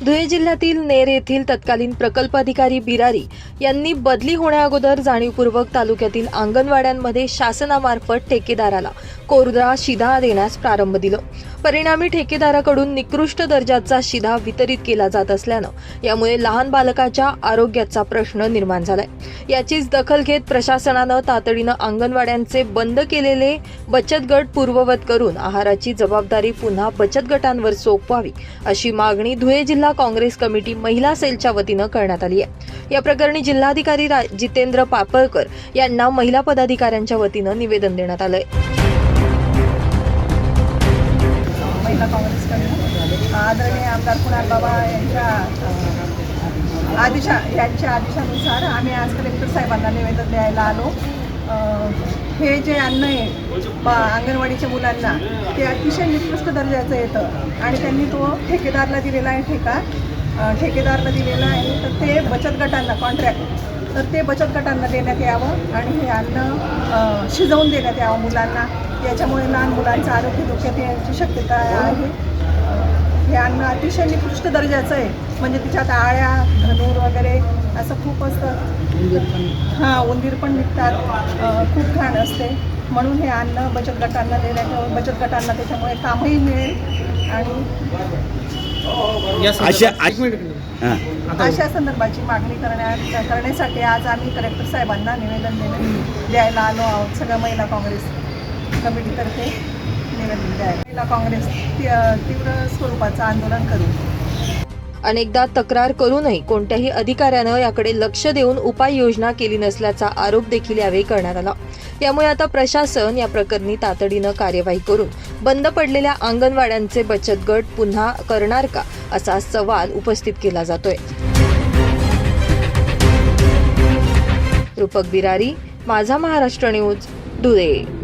धुळे जिल्ह्यातील नेर येथील तत्कालीन प्रकल्प अधिकारी बिरारी यांनी बदली होण्याअगोदर जाणीवपूर्वक तालुक्यातील अंगणवाड्यांमध्ये शासनामार्फत ठेकेदाराला कोरडा शिधा देण्यास प्रारंभ दिलं. परिणामी ठेकेदाराकडून निकृष्ट दर्जाचा शिधा वितरित केला जात असल्यानं यामुळे लहान बालकाच्या आरोग्याचा प्रश्न निर्माण झालाय. याचीच दखल घेत प्रशासनानं तातडीनं अंगणवाड्यांचे बंद केलेले बचत गट पूर्ववत करून आहाराची जबाबदारी पुन्हा बचत गटांवर सोपवावी अशी मागणी धुळे जिल्हा काँग्रेस कमिटी महिला सेलच्या वतीनं करण्यात आली आहे. या प्रकरणी जिल्हाधिकारी रा- जितेंद्र पापळकर यांना महिला पदाधिकाऱ्यांच्या वतीनं निवेदन देण्यात आलंय. महिला काँग्रेसकडनं आदरणीय आमदार कुणाल बाबा यांच्या आदिशा आदेशा यांच्या आदेशानुसार आम्ही आज कलेक्टर साहेबांना निवेदन द्यायला आलो हे जे अन्न आहे बा अंगणवाडीच्या मुलांना ते अतिशय निकृष्ट दर्जाचं येतं आणि त्यांनी तो ठेकेदारला दिलेला आहे ठेका? ठेकेदारला दिलेला आहे तर ते बचत गटांना कॉन्ट्रॅक्ट तर ते बचत गटांना देण्यात यावं आणि हे अन्न शिजवून देण्यात यावं मुलांना याच्यामुळे लहान मुलांचं आरोग्य धोक्यात येण्याची शक्यता आहे. हे अन्न अतिशय निकृष्ट दर्जाचं आहे. म्हणजे तिच्यात आळ्या धनूर वगैरे असं खूप असतं. हां उंदीर पण निघतात. खूप घाण असते. म्हणून हे अन्न बचत गटांना देण्यात बचत गटांना त्याच्यामुळे कामही मिळेल आणि अशा अश- एक मिनिट हां. आता अशा संदर्भाची मागणी करण्यात करण्यासाठी आज आम्ही कलेक्टर साहेबांना निवेदन देणे द्यायला आलो आहोत सगळ्या महिला काँग्रेस. कमिटीतर्फे निवेदन द्यायला काँग्रेस तीव्र स्वरूपाचं आंदोलन करू अनेकदा तक्रार करूनही कोणत्याही अधिकाऱ्यानं याकडे लक्ष देऊन उपाययोजना केली नसल्याचा आरोप देखील यावेळी करण्यात आला. यामुळे आता प्रशासन या प्रकरणी तातडीनं कार्यवाही करून बंद पडलेल्या अंगणवाड्यांचे बचत गट पुन्हा करणार का असा सवाल उपस्थित केला जातोय. रूपक बिरारी माझा महाराष्ट्र न्यूज धुळे.